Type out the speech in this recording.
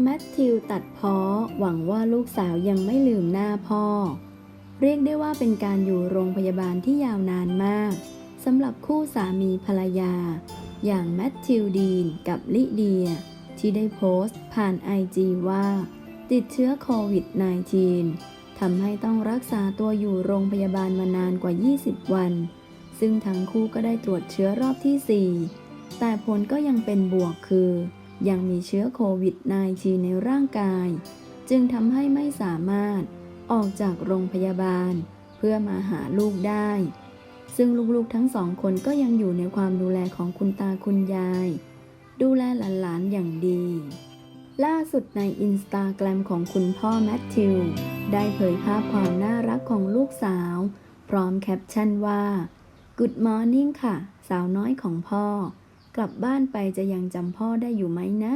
แมทธิวตัดพ้อหวังว่าลูกสาวยังไม่ลืมหน้าพ่อ เรียกได้ว่าเป็นการอยู่โรงพยาบาลที่ยาวนานมากสำหรับคู่สามีภรรยา อย่างแมทธิวดีนกับลิเดีย ที่ได้โพสต์ผ่านไอจีว่า ติดเชื้อโควิด -19 ทำให้ต้องรักษาตัวอยู่โรงพยาบาลมานานกว่า 20 วัน ซึ่งทั้งคู่ก็ได้ตรวจเชื้อรอบที่ 4 แต่ผลก็ยังเป็นบวกคือ ยังมีเชื้อโควิด -19 ในร่างกาย จึงทำให้ไม่สามารถออกจากโรงพยาบาล เพื่อมาหาลูกได้ ซึ่งลูกๆทั้งสองคนก็ยังอยู่ในความดูแลของคุณตาคุณยาย ดูแลหลานๆอย่างดี ล่าสุดในอินสตาแกรมของคุณพ่อแมทธิว ได้เผยภาพความน่ารักของลูกสาว พร้อมแคปชั่นว่า Good morning ค่ะ สาวน้อยของพ่อ กลับบ้านไปจะยังจำพ่อได้อยู่ไหมนะ